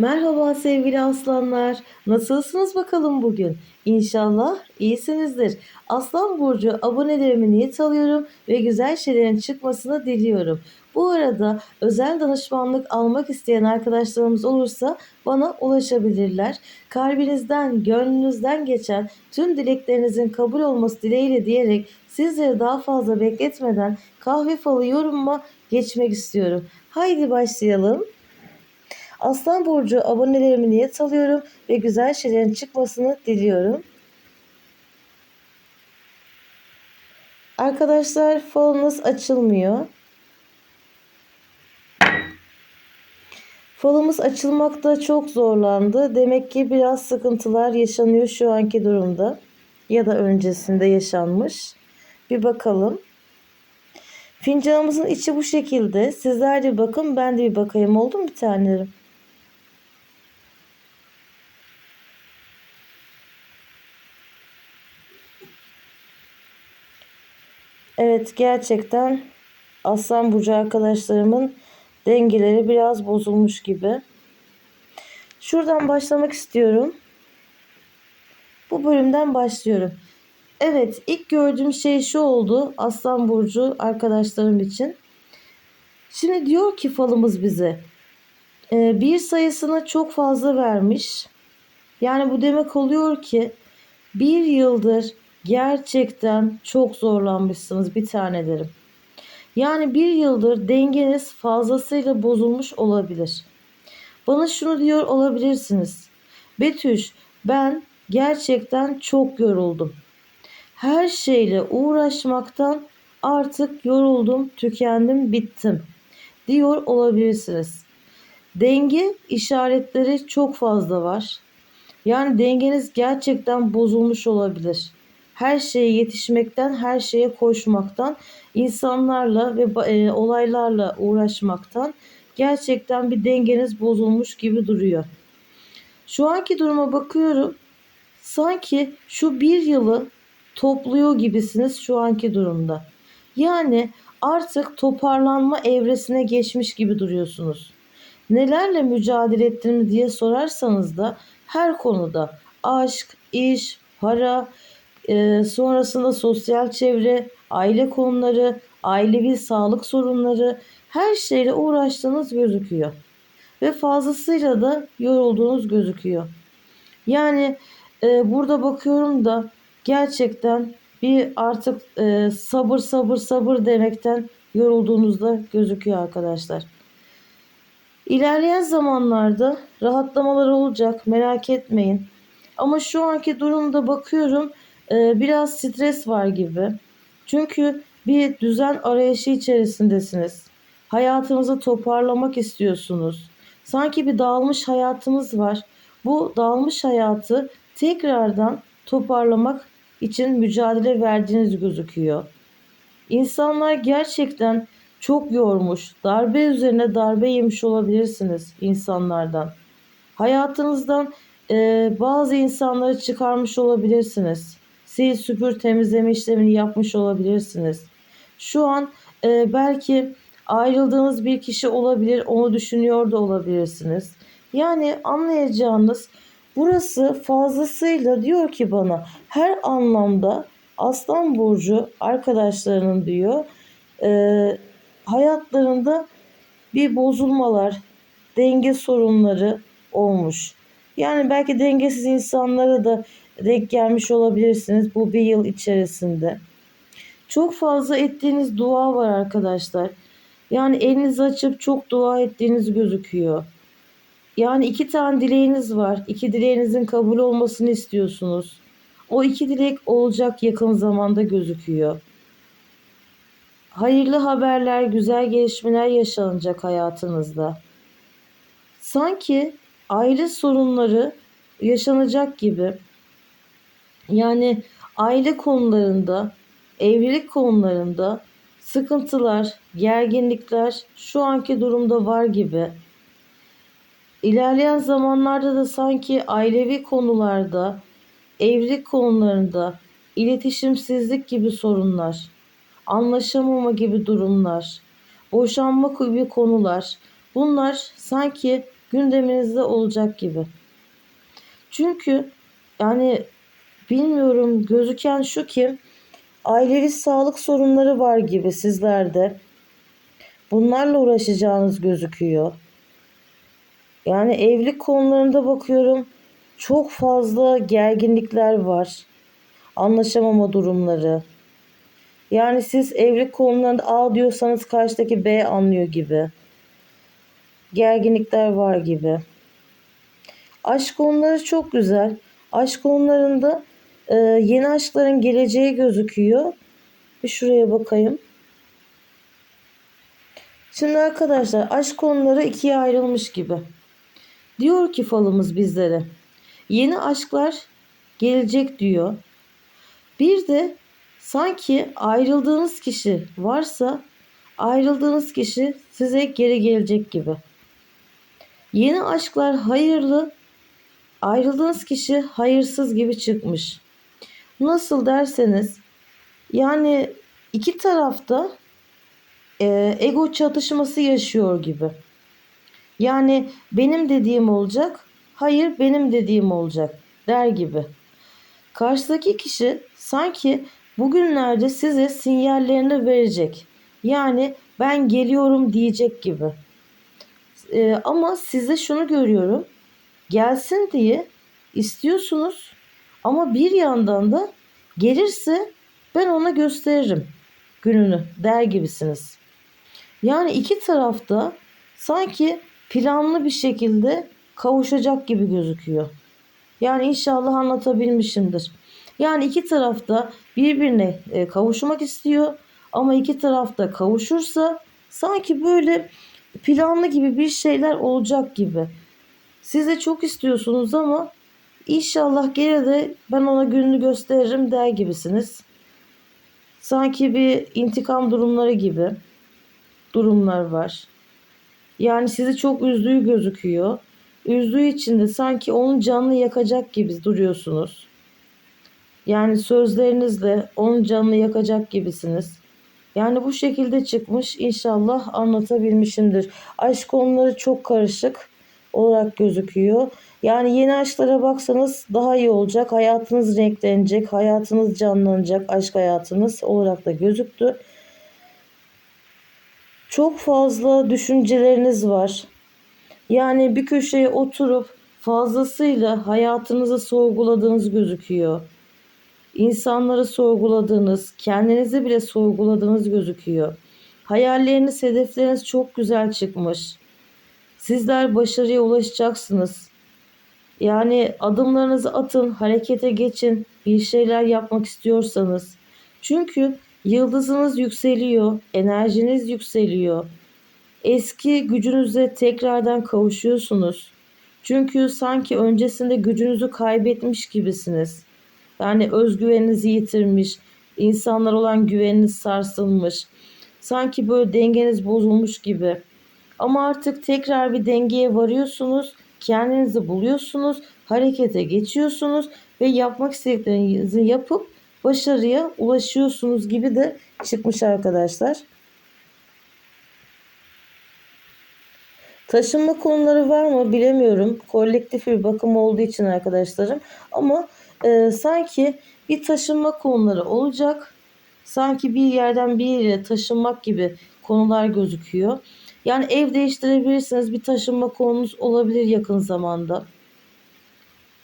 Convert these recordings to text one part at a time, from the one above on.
Merhaba sevgili aslanlar. Nasılsınız bakalım bugün? İnşallah iyisinizdir. Aslan Burcu abonelerimi niyet alıyorum ve güzel şeylerin çıkmasını diliyorum. Bu arada özel danışmanlık almak isteyen arkadaşlarımız olursa bana ulaşabilirler. Kalbinizden, gönlünüzden geçen tüm dileklerinizin kabul olması dileğiyle diyerek sizleri daha fazla bekletmeden kahve falı yorumuma geçmek istiyorum. Haydi başlayalım. Aslan Burcu abonelerimi niyet alıyorum ve güzel şeylerin çıkmasını diliyorum. Arkadaşlar falınız açılmıyor. Falımız açılmakta çok zorlandı. Demek ki biraz sıkıntılar yaşanıyor şu anki durumda. Ya da öncesinde yaşanmış. Bir bakalım. Fincanımızın içi bu şekilde. Sizler de bakın ben de bir bakayım oldu mu bir tanelerim? Evet gerçekten Aslan Burcu arkadaşlarımın dengeleri biraz bozulmuş gibi. Şuradan başlamak istiyorum. Bu bölümden başlıyorum. Evet ilk gördüğüm şey şu oldu Aslan Burcu arkadaşlarım için. Şimdi diyor ki falımız bize e, bir sayısına çok fazla vermiş. Yani bu demek oluyor ki bir yıldır gerçekten çok zorlanmışsınız bir tane derim. Yani bir yıldır dengeniz fazlasıyla bozulmuş olabilir. Bana şunu diyor olabilirsiniz. Betüş ben gerçekten çok yoruldum. Her şeyle uğraşmaktan artık yoruldum, tükendim, bittim diyor olabilirsiniz. Denge işaretleri çok fazla var. Yani dengeniz gerçekten bozulmuş olabilir. Her şeye yetişmekten, her şeye koşmaktan, insanlarla ve e, olaylarla uğraşmaktan gerçekten bir dengeniz bozulmuş gibi duruyor. Şu anki duruma bakıyorum. Sanki şu bir yılı topluyor gibisiniz şu anki durumda. Yani artık toparlanma evresine geçmiş gibi duruyorsunuz. Nelerle mücadele ettiniz diye sorarsanız da her konuda aşk, iş, para, e, sonrasında sosyal çevre, aile konuları, ailevi sağlık sorunları her şeyle uğraştığınız gözüküyor. Ve fazlasıyla da yorulduğunuz gözüküyor. Yani e, burada bakıyorum da gerçekten bir artık e, sabır sabır sabır demekten yorulduğunuzda gözüküyor arkadaşlar. İlerleyen zamanlarda rahatlamalar olacak merak etmeyin. Ama şu anki durumda bakıyorum e, biraz stres var gibi. Çünkü bir düzen arayışı içerisindesiniz. Hayatınızı toparlamak istiyorsunuz. Sanki bir dağılmış hayatınız var. Bu dağılmış hayatı tekrardan toparlamak için mücadele verdiğiniz gözüküyor. İnsanlar gerçekten çok yormuş, darbe üzerine darbe yemiş olabilirsiniz insanlardan. Hayatınızdan e, bazı insanları çıkarmış olabilirsiniz. Sil süpür temizleme işlemini yapmış olabilirsiniz. Şu an e, belki ayrıldığınız bir kişi olabilir, onu düşünüyor da olabilirsiniz. Yani anlayacağınız burası fazlasıyla diyor ki bana her anlamda Aslan Burcu arkadaşlarının diyor e, hayatlarında bir bozulmalar, denge sorunları olmuş. Yani belki dengesiz insanlara da denk gelmiş olabilirsiniz bu bir yıl içerisinde. Çok fazla ettiğiniz dua var arkadaşlar. Yani elinizi açıp çok dua ettiğiniz gözüküyor. Yani iki tane dileğiniz var. İki dileğinizin kabul olmasını istiyorsunuz. O iki dilek olacak yakın zamanda gözüküyor. Hayırlı haberler, güzel gelişmeler yaşanacak hayatınızda. Sanki aile sorunları yaşanacak gibi. Yani aile konularında, evlilik konularında sıkıntılar, gerginlikler şu anki durumda var gibi. İlerleyen zamanlarda da sanki ailevi konularda, evlilik konularında iletişimsizlik gibi sorunlar, anlaşamama gibi durumlar, boşanma gibi konular bunlar sanki gündeminizde olacak gibi. Çünkü yani bilmiyorum gözüken şu ki ailevi sağlık sorunları var gibi sizlerde. Bunlarla uğraşacağınız gözüküyor. Yani evlilik konularında bakıyorum çok fazla gerginlikler var. Anlaşamama durumları. Yani siz evlilik konularında A diyorsanız karşıdaki B anlıyor gibi. Gerginlikler var gibi. Aşk konuları çok güzel. Aşk konularında e, yeni aşkların geleceği gözüküyor. Bir şuraya bakayım. Şimdi arkadaşlar aşk konuları ikiye ayrılmış gibi. Diyor ki falımız bizlere. Yeni aşklar gelecek diyor. Bir de sanki ayrıldığınız kişi varsa ayrıldığınız kişi size geri gelecek gibi. Yeni aşklar hayırlı, ayrıldığınız kişi hayırsız gibi çıkmış. Nasıl derseniz yani iki tarafta e, ego çatışması yaşıyor gibi. Yani benim dediğim olacak, hayır benim dediğim olacak der gibi. Karşıdaki kişi sanki bugünlerde size sinyallerini verecek. Yani ben geliyorum diyecek gibi. Ee, ama size şunu görüyorum. Gelsin diye istiyorsunuz ama bir yandan da gelirse ben ona gösteririm gününü der gibisiniz. Yani iki tarafta sanki planlı bir şekilde kavuşacak gibi gözüküyor. Yani inşallah anlatabilmişimdir. Yani iki tarafta birbirine e, kavuşmak istiyor ama iki tarafta kavuşursa sanki böyle planlı gibi bir şeyler olacak gibi. Siz de çok istiyorsunuz ama inşallah gene de ben ona gününü gösteririm der gibisiniz. Sanki bir intikam durumları gibi durumlar var. Yani sizi çok üzdüğü gözüküyor. Üzdüğü için de sanki onun canını yakacak gibi duruyorsunuz. Yani sözlerinizle onun canını yakacak gibisiniz. Yani bu şekilde çıkmış. İnşallah anlatabilmişimdir. Aşk konuları çok karışık olarak gözüküyor. Yani yeni aşklara baksanız daha iyi olacak. Hayatınız renklenecek, hayatınız canlanacak, aşk hayatınız olarak da gözüktü. Çok fazla düşünceleriniz var. Yani bir köşeye oturup fazlasıyla hayatınızı sorguladığınız gözüküyor. İnsanları sorguladığınız, kendinizi bile sorguladığınız gözüküyor. Hayalleriniz, hedefleriniz çok güzel çıkmış. Sizler başarıya ulaşacaksınız. Yani adımlarınızı atın, harekete geçin, bir şeyler yapmak istiyorsanız. Çünkü yıldızınız yükseliyor, enerjiniz yükseliyor. Eski gücünüze tekrardan kavuşuyorsunuz. Çünkü sanki öncesinde gücünüzü kaybetmiş gibisiniz. Yani özgüveninizi yitirmiş, insanlar olan güveniniz sarsılmış. Sanki böyle dengeniz bozulmuş gibi. Ama artık tekrar bir dengeye varıyorsunuz, kendinizi buluyorsunuz, harekete geçiyorsunuz ve yapmak istediklerinizi yapıp başarıya ulaşıyorsunuz gibi de çıkmış arkadaşlar. Taşınma konuları var mı bilemiyorum. Kolektif bir bakım olduğu için arkadaşlarım. Ama e, sanki bir taşınma konuları olacak. Sanki bir yerden bir yere taşınmak gibi konular gözüküyor. Yani ev değiştirebilirsiniz. Bir taşınma konunuz olabilir yakın zamanda.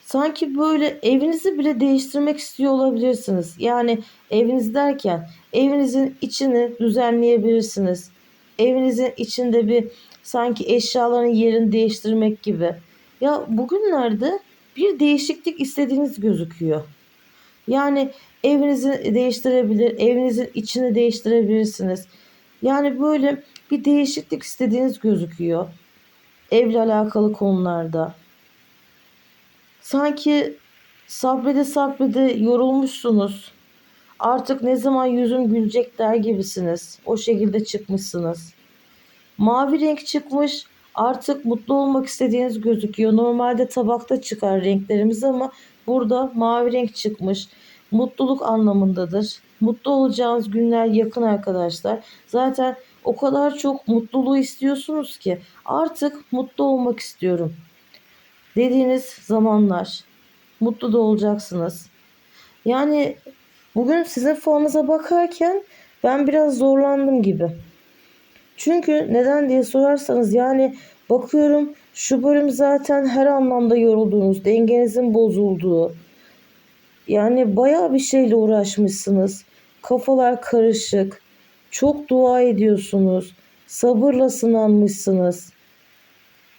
Sanki böyle evinizi bile değiştirmek istiyor olabilirsiniz. Yani eviniz derken evinizin içini düzenleyebilirsiniz. Evinizin içinde bir sanki eşyaların yerini değiştirmek gibi. Ya bugünlerde bir değişiklik istediğiniz gözüküyor. Yani evinizi değiştirebilir, evinizin içini değiştirebilirsiniz. Yani böyle bir değişiklik istediğiniz gözüküyor. Evle alakalı konularda. Sanki sabrede sabrede yorulmuşsunuz. Artık ne zaman yüzüm gülecek der gibisiniz. O şekilde çıkmışsınız. Mavi renk çıkmış. Artık mutlu olmak istediğiniz gözüküyor. Normalde tabakta çıkar renklerimiz ama burada mavi renk çıkmış. Mutluluk anlamındadır. Mutlu olacağınız günler yakın arkadaşlar. Zaten O kadar çok mutluluğu istiyorsunuz ki artık mutlu olmak istiyorum. Dediğiniz zamanlar mutlu da olacaksınız. Yani bugün sizin falınıza bakarken ben biraz zorlandım gibi. Çünkü neden diye sorarsanız yani bakıyorum şu bölüm zaten her anlamda yorulduğunuz, dengenizin bozulduğu. Yani bayağı bir şeyle uğraşmışsınız. Kafalar karışık. Çok dua ediyorsunuz. Sabırla sınanmışsınız.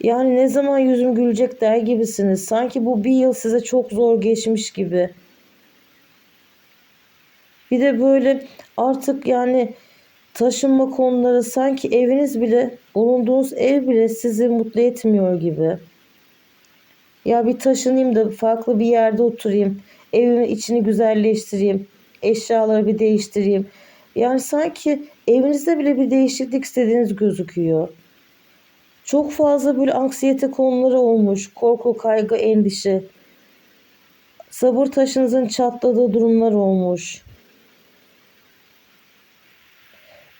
Yani ne zaman yüzüm gülecek der gibisiniz. Sanki bu bir yıl size çok zor geçmiş gibi. Bir de böyle artık yani taşınma konuları sanki eviniz bile bulunduğunuz ev bile sizi mutlu etmiyor gibi. Ya bir taşınayım da farklı bir yerde oturayım. Evimin içini güzelleştireyim. Eşyaları bir değiştireyim. Yani sanki evinizde bile bir değişiklik istediğiniz gözüküyor. Çok fazla böyle anksiyete konuları olmuş. Korku, kaygı, endişe. Sabır taşınızın çatladığı durumlar olmuş.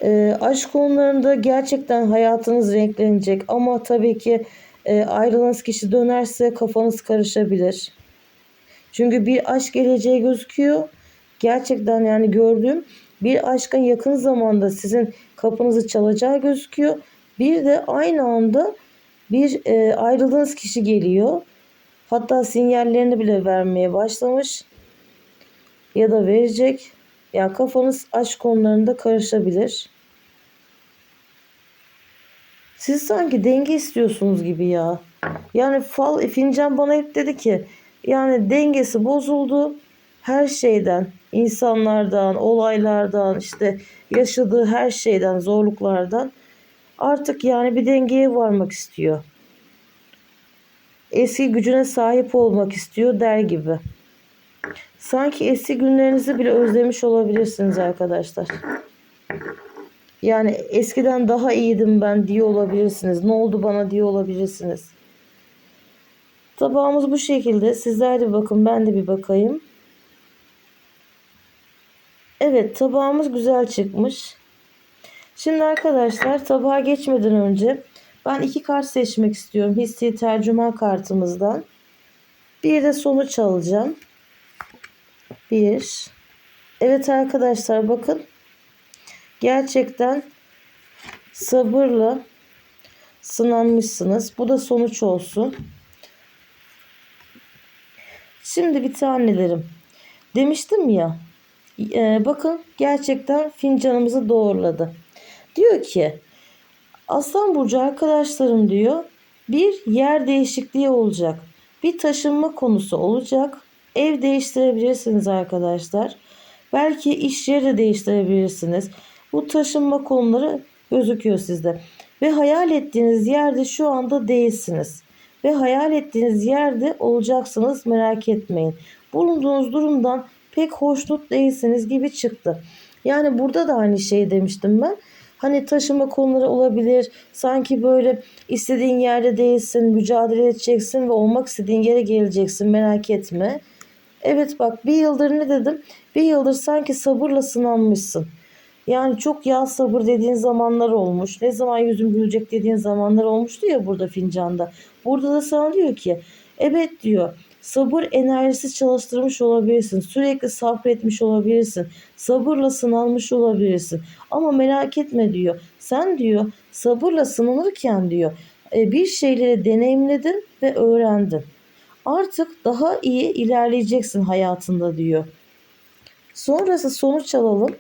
E, aşk konularında gerçekten hayatınız renklenecek ama tabii ki e, ayrıldığınız kişi dönerse kafanız karışabilir. Çünkü bir aşk geleceği gözüküyor. Gerçekten yani gördüğüm bir aşkın yakın zamanda sizin kapınızı çalacağı gözüküyor. Bir de aynı anda bir e, ayrıldığınız kişi geliyor. Hatta sinyallerini bile vermeye başlamış ya da verecek. Yani kafanız aşk konularında karışabilir. Siz sanki denge istiyorsunuz gibi ya. Yani fal fincan bana hep dedi ki yani dengesi bozuldu. Her şeyden, insanlardan, olaylardan, işte yaşadığı her şeyden, zorluklardan artık yani bir dengeye varmak istiyor. Eski gücüne sahip olmak istiyor der gibi. Sanki eski günlerinizi bile özlemiş olabilirsiniz arkadaşlar. Yani eskiden daha iyiydim ben diye olabilirsiniz. Ne oldu bana diye olabilirsiniz. Tabağımız bu şekilde. Sizler de bakın ben de bir bakayım. Evet tabağımız güzel çıkmış. Şimdi arkadaşlar tabağa geçmeden önce ben iki kart seçmek istiyorum. Hissi tercüman kartımızdan. Bir de sonuç alacağım. Bir. Evet arkadaşlar bakın. Gerçekten sabırla sınanmışsınız. Bu da sonuç olsun. Şimdi bir tanelerim. Demiştim ya. E, bakın gerçekten fincanımızı doğruladı. Diyor ki Aslan Burcu arkadaşlarım diyor bir yer değişikliği olacak. Bir taşınma konusu olacak. Ev değiştirebilirsiniz arkadaşlar. Belki iş yeri de değiştirebilirsiniz. Bu taşınma konuları gözüküyor sizde. Ve hayal ettiğiniz yerde şu anda değilsiniz. Ve hayal ettiğiniz yerde olacaksınız merak etmeyin. Bulunduğunuz durumdan pek hoşnut değilsiniz gibi çıktı. Yani burada da aynı şey demiştim ben. Hani taşıma konuları olabilir. Sanki böyle istediğin yerde değilsin, mücadele edeceksin ve olmak istediğin yere geleceksin. Merak etme. Evet bak bir yıldır ne dedim? Bir yıldır sanki sabırla sınanmışsın. Yani çok ya sabır dediğin zamanlar olmuş. Ne zaman yüzüm gülecek dediğin zamanlar olmuştu ya burada fincanda. Burada da sana diyor ki evet diyor sabır enerjisi çalıştırmış olabilirsin. Sürekli sabretmiş olabilirsin. Sabırla sınanmış olabilirsin. Ama merak etme diyor. Sen diyor sabırla sınanırken diyor e, bir şeyleri deneyimledin ve öğrendin. Artık daha iyi ilerleyeceksin hayatında diyor. Sonrası sonuç alalım.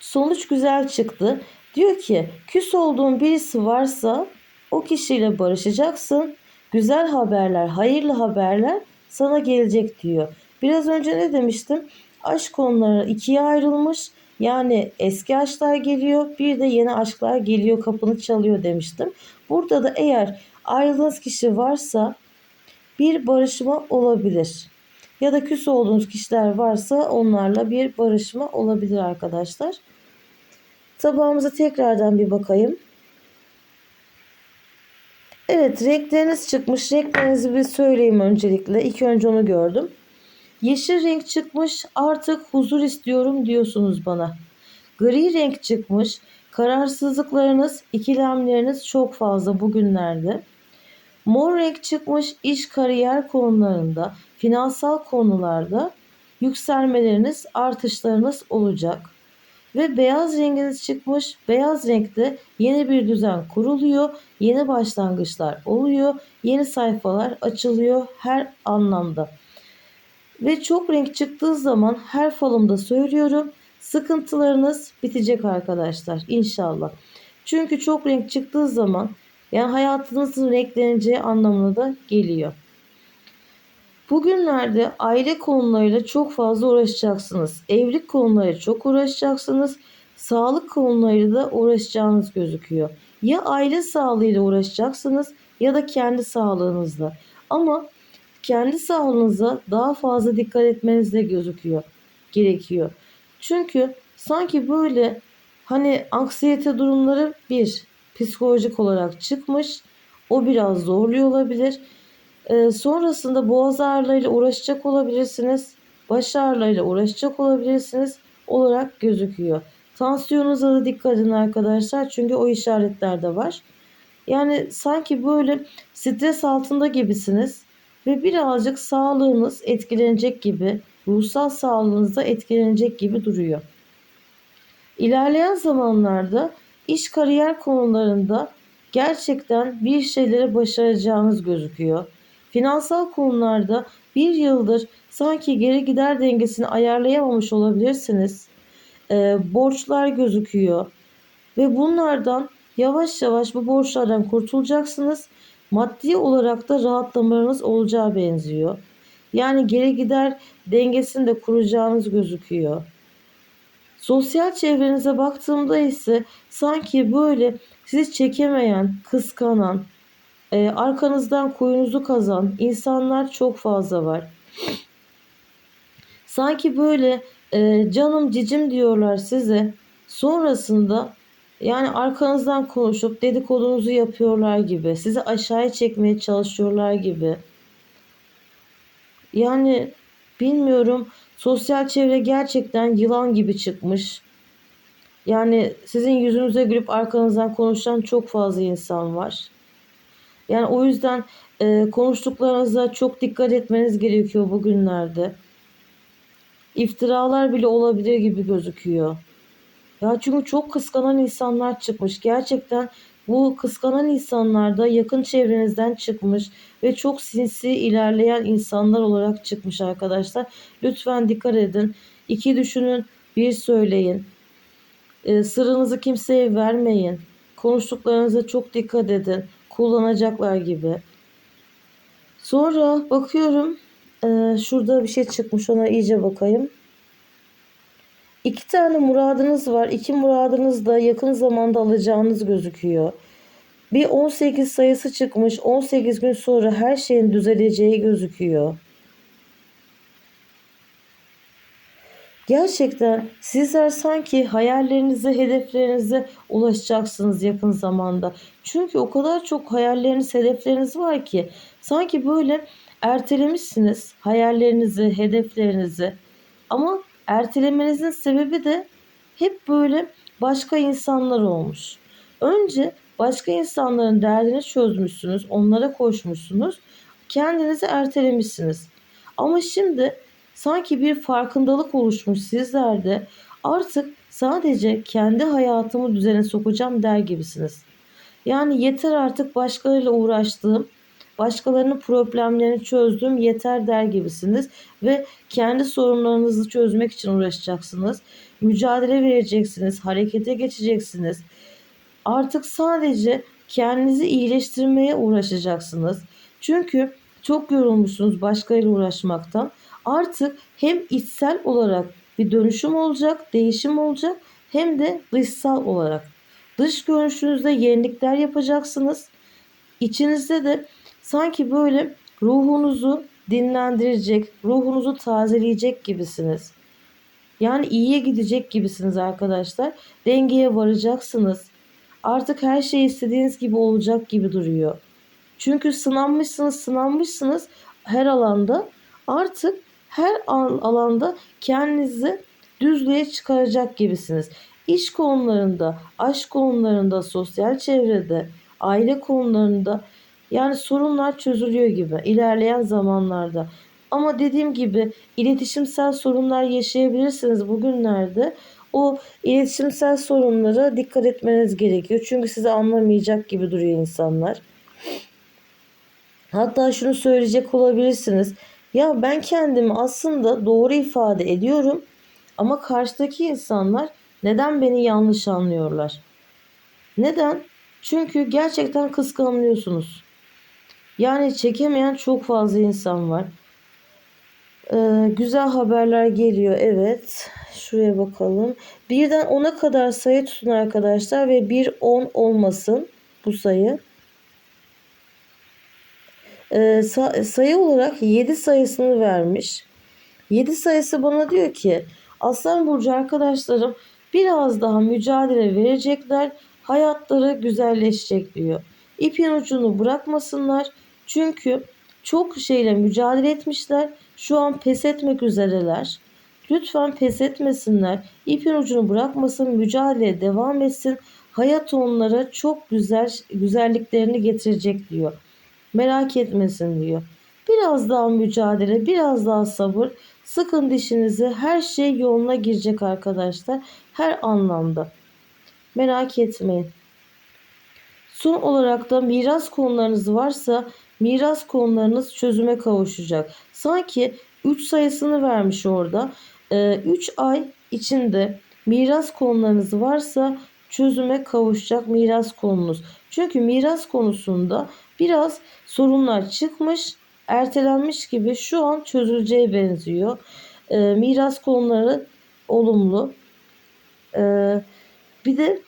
Sonuç güzel çıktı. Diyor ki küs olduğun birisi varsa o kişiyle barışacaksın. Güzel haberler, hayırlı haberler sana gelecek diyor. Biraz önce ne demiştim? Aşk konuları ikiye ayrılmış. Yani eski aşklar geliyor, bir de yeni aşklar geliyor, kapını çalıyor demiştim. Burada da eğer ayrıldığınız kişi varsa bir barışma olabilir. Ya da küs olduğunuz kişiler varsa onlarla bir barışma olabilir arkadaşlar. Tabağımıza tekrardan bir bakayım. Evet renkleriniz çıkmış. Renklerinizi bir söyleyeyim öncelikle. İlk önce onu gördüm. Yeşil renk çıkmış. Artık huzur istiyorum diyorsunuz bana. Gri renk çıkmış. Kararsızlıklarınız, ikilemleriniz çok fazla bugünlerde. Mor renk çıkmış iş kariyer konularında, finansal konularda yükselmeleriniz, artışlarınız olacak. Ve beyaz renginiz çıkmış. Beyaz renkte yeni bir düzen kuruluyor. Yeni başlangıçlar oluyor. Yeni sayfalar açılıyor her anlamda. Ve çok renk çıktığı zaman her falımda söylüyorum. Sıkıntılarınız bitecek arkadaşlar inşallah. Çünkü çok renk çıktığı zaman yani hayatınızın renkleneceği anlamına da geliyor. Bugünlerde aile konularıyla çok fazla uğraşacaksınız. Evlilik konularıyla çok uğraşacaksınız. Sağlık konularıyla da uğraşacağınız gözüküyor. Ya aile sağlığıyla uğraşacaksınız ya da kendi sağlığınızla. Ama kendi sağlığınıza daha fazla dikkat etmeniz de gözüküyor. Gerekiyor. Çünkü sanki böyle hani anksiyete durumları bir psikolojik olarak çıkmış. O biraz zorluyor olabilir. Ee, sonrasında boğaz ağrılarıyla uğraşacak olabilirsiniz. Baş ağrılarıyla uğraşacak olabilirsiniz olarak gözüküyor. Tansiyonunuza da dikkat edin arkadaşlar. Çünkü o işaretler de var. Yani sanki böyle stres altında gibisiniz. Ve birazcık sağlığınız etkilenecek gibi, ruhsal sağlığınız da etkilenecek gibi duruyor. İlerleyen zamanlarda iş kariyer konularında gerçekten bir şeyleri başaracağınız gözüküyor. Finansal konularda bir yıldır sanki geri gider dengesini ayarlayamamış olabilirsiniz. Ee, borçlar gözüküyor ve bunlardan yavaş yavaş bu borçlardan kurtulacaksınız. Maddi olarak da rahatlamalarınız olacağı benziyor. Yani geri gider dengesini de kuracağınız gözüküyor. Sosyal çevrenize baktığımda ise sanki böyle sizi çekemeyen, kıskanan, e, arkanızdan kuyunuzu kazan insanlar çok fazla var. Sanki böyle e, canım cicim diyorlar size. Sonrasında yani arkanızdan konuşup dedikodunuzu yapıyorlar gibi. Sizi aşağıya çekmeye çalışıyorlar gibi. Yani bilmiyorum sosyal çevre gerçekten yılan gibi çıkmış. Yani sizin yüzünüze gülüp arkanızdan konuşan çok fazla insan var. Yani o yüzden e, konuştuklarınıza çok dikkat etmeniz gerekiyor bugünlerde. İftiralar bile olabilir gibi gözüküyor. Ya çünkü çok kıskanan insanlar çıkmış. Gerçekten bu kıskanan insanlar da yakın çevrenizden çıkmış ve çok sinsi ilerleyen insanlar olarak çıkmış arkadaşlar. Lütfen dikkat edin. İki düşünün, bir söyleyin. Ee, sırrınızı kimseye vermeyin. Konuştuklarınıza çok dikkat edin. Kullanacaklar gibi. Sonra bakıyorum. E, şurada bir şey çıkmış ona iyice bakayım. İki tane muradınız var. İki muradınız da yakın zamanda alacağınız gözüküyor. Bir 18 sayısı çıkmış. 18 gün sonra her şeyin düzeleceği gözüküyor. Gerçekten sizler sanki hayallerinize, hedeflerinize ulaşacaksınız yakın zamanda. Çünkü o kadar çok hayalleriniz, hedefleriniz var ki sanki böyle ertelemişsiniz hayallerinizi, hedeflerinizi. Ama ertelemenizin sebebi de hep böyle başka insanlar olmuş. Önce başka insanların derdini çözmüşsünüz, onlara koşmuşsunuz, kendinizi ertelemişsiniz. Ama şimdi sanki bir farkındalık oluşmuş sizlerde. Artık sadece kendi hayatımı düzene sokacağım der gibisiniz. Yani yeter artık başkalarıyla uğraştığım, başkalarının problemlerini çözdüm yeter der gibisiniz ve kendi sorunlarınızı çözmek için uğraşacaksınız. Mücadele vereceksiniz, harekete geçeceksiniz. Artık sadece kendinizi iyileştirmeye uğraşacaksınız. Çünkü çok yorulmuşsunuz başkalarıyla uğraşmaktan. Artık hem içsel olarak bir dönüşüm olacak, değişim olacak hem de dışsal olarak. Dış görünüşünüzde yenilikler yapacaksınız. İçinizde de sanki böyle ruhunuzu dinlendirecek, ruhunuzu tazeleyecek gibisiniz. Yani iyiye gidecek gibisiniz arkadaşlar. Dengeye varacaksınız. Artık her şey istediğiniz gibi olacak gibi duruyor. Çünkü sınanmışsınız, sınanmışsınız her alanda. Artık her alanda kendinizi düzlüğe çıkaracak gibisiniz. iş konularında, aşk konularında, sosyal çevrede, aile konularında yani sorunlar çözülüyor gibi ilerleyen zamanlarda. Ama dediğim gibi iletişimsel sorunlar yaşayabilirsiniz bugünlerde. O iletişimsel sorunlara dikkat etmeniz gerekiyor. Çünkü sizi anlamayacak gibi duruyor insanlar. Hatta şunu söyleyecek olabilirsiniz. Ya ben kendimi aslında doğru ifade ediyorum ama karşıdaki insanlar neden beni yanlış anlıyorlar? Neden? Çünkü gerçekten kıskanıyorsunuz. Yani çekemeyen çok fazla insan var. Ee, güzel haberler geliyor. Evet. Şuraya bakalım. Birden 10'a kadar sayı tutun arkadaşlar ve 1 10 olmasın bu sayı. Sa- sayı olarak 7 sayısını vermiş. 7 sayısı bana diyor ki Aslan Burcu arkadaşlarım biraz daha mücadele verecekler. Hayatları güzelleşecek diyor. İpin ucunu bırakmasınlar. Çünkü çok şeyle mücadele etmişler. Şu an pes etmek üzereler. Lütfen pes etmesinler. İpin ucunu bırakmasın. Mücadeleye devam etsin. Hayat onlara çok güzel güzelliklerini getirecek diyor. Merak etmesin diyor. Biraz daha mücadele, biraz daha sabır. Sıkın dişinizi. Her şey yoluna girecek arkadaşlar. Her anlamda. Merak etmeyin. Son olarak da miras konularınız varsa miras konularınız çözüme kavuşacak. Sanki 3 sayısını vermiş orada. 3 ay içinde miras konularınız varsa çözüme kavuşacak miras konunuz. Çünkü miras konusunda biraz sorunlar çıkmış, ertelenmiş gibi şu an çözüleceğe benziyor. E, miras konuları olumlu. E, bir de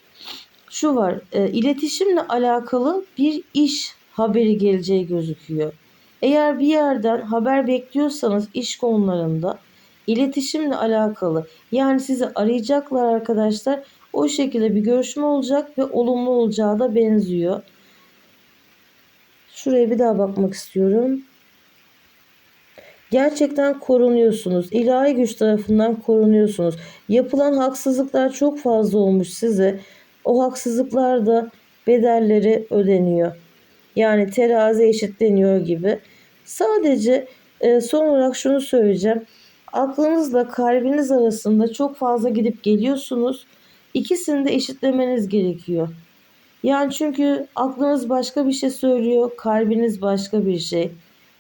şu var, e, iletişimle alakalı bir iş haberi geleceği gözüküyor. Eğer bir yerden haber bekliyorsanız iş konularında iletişimle alakalı yani sizi arayacaklar arkadaşlar. O şekilde bir görüşme olacak ve olumlu olacağı da benziyor. Şuraya bir daha bakmak istiyorum. Gerçekten korunuyorsunuz. İlahi güç tarafından korunuyorsunuz. Yapılan haksızlıklar çok fazla olmuş size. O haksızlıklar da bedelleri ödeniyor. Yani terazi eşitleniyor gibi. Sadece e, son olarak şunu söyleyeceğim. Aklınızla kalbiniz arasında çok fazla gidip geliyorsunuz. İkisini de eşitlemeniz gerekiyor. Yani çünkü aklınız başka bir şey söylüyor, kalbiniz başka bir şey.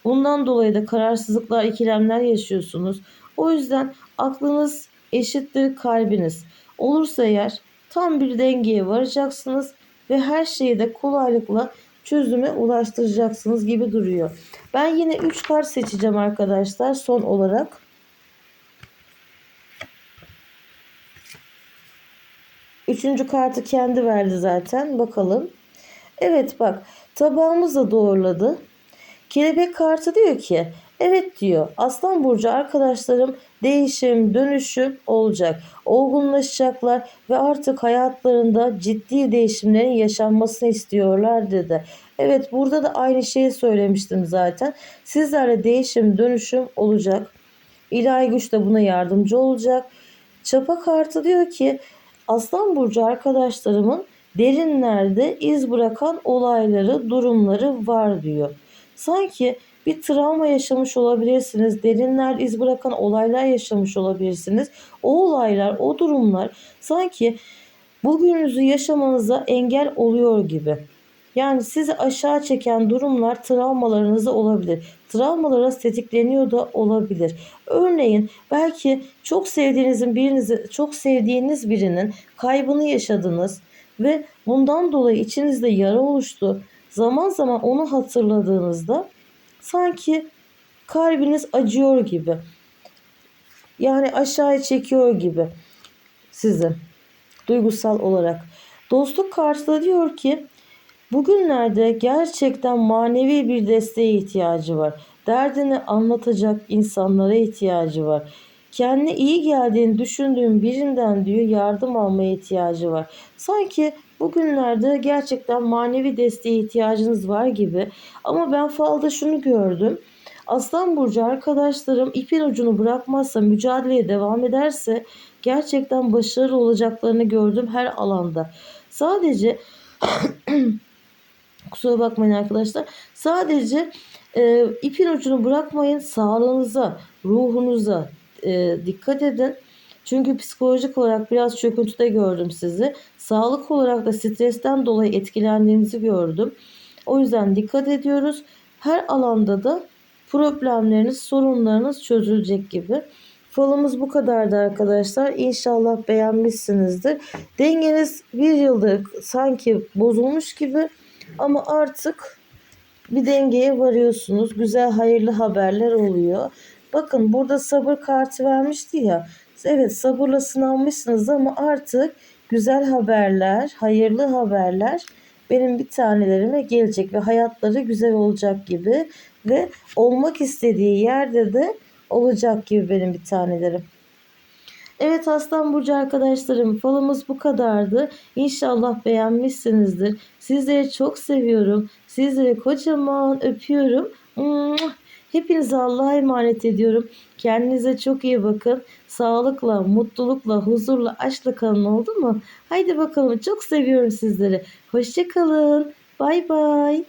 Bundan dolayı da kararsızlıklar, ikilemler yaşıyorsunuz. O yüzden aklınız eşittir kalbiniz. Olursa eğer tam bir dengeye varacaksınız ve her şeyi de kolaylıkla çözüme ulaştıracaksınız gibi duruyor. Ben yine 3 kart seçeceğim arkadaşlar son olarak. Üçüncü kartı kendi verdi zaten. Bakalım. Evet bak tabağımız da doğruladı. Kelebek kartı diyor ki evet diyor Aslan Burcu arkadaşlarım değişim dönüşüm olacak. Olgunlaşacaklar ve artık hayatlarında ciddi değişimlerin yaşanmasını istiyorlar dedi. Evet burada da aynı şeyi söylemiştim zaten. Sizlerle değişim dönüşüm olacak. İlahi güç de buna yardımcı olacak. Çapa kartı diyor ki Aslan Burcu arkadaşlarımın derinlerde iz bırakan olayları, durumları var diyor. Sanki bir travma yaşamış olabilirsiniz. Derinler iz bırakan olaylar yaşamış olabilirsiniz. O olaylar, o durumlar sanki bugününüzü yaşamanıza engel oluyor gibi. Yani sizi aşağı çeken durumlar travmalarınızda olabilir. Travmalara tetikleniyor da olabilir. Örneğin belki çok sevdiğinizin birinizi çok sevdiğiniz birinin kaybını yaşadınız ve bundan dolayı içinizde yara oluştu. Zaman zaman onu hatırladığınızda sanki kalbiniz acıyor gibi. Yani aşağıya çekiyor gibi sizi duygusal olarak. Dostluk karşılığı diyor ki bugünlerde gerçekten manevi bir desteğe ihtiyacı var. Derdini anlatacak insanlara ihtiyacı var. Kendi iyi geldiğini düşündüğüm birinden diyor yardım almaya ihtiyacı var. Sanki bugünlerde gerçekten manevi desteğe ihtiyacınız var gibi. Ama ben falda şunu gördüm. Aslan Burcu arkadaşlarım ipin ucunu bırakmazsa, mücadeleye devam ederse gerçekten başarılı olacaklarını gördüm her alanda. Sadece kusura bakmayın arkadaşlar. Sadece e, ipin ucunu bırakmayın. Sağlığınıza, ruhunuza e, dikkat edin. Çünkü psikolojik olarak biraz çöküntüde gördüm sizi. Sağlık olarak da stresten dolayı etkilendiğinizi gördüm. O yüzden dikkat ediyoruz. Her alanda da problemleriniz, sorunlarınız çözülecek gibi. Falımız bu kadardı arkadaşlar. İnşallah beğenmişsinizdir. Dengeniz bir yıldır sanki bozulmuş gibi ama artık bir dengeye varıyorsunuz. Güzel hayırlı haberler oluyor. Bakın burada sabır kartı vermişti ya. Evet sabırla sınanmışsınız ama artık güzel haberler, hayırlı haberler benim bir tanelerime gelecek ve hayatları güzel olacak gibi ve olmak istediği yerde de olacak gibi benim bir tanelerim. Evet Aslan Burcu arkadaşlarım falımız bu kadardı. İnşallah beğenmişsinizdir. Sizleri çok seviyorum. Sizleri kocaman öpüyorum. Hepinize Allah'a emanet ediyorum. Kendinize çok iyi bakın. Sağlıkla, mutlulukla, huzurla, aşkla kalın oldu mu? Haydi bakalım çok seviyorum sizleri. Hoşçakalın. Bay bay.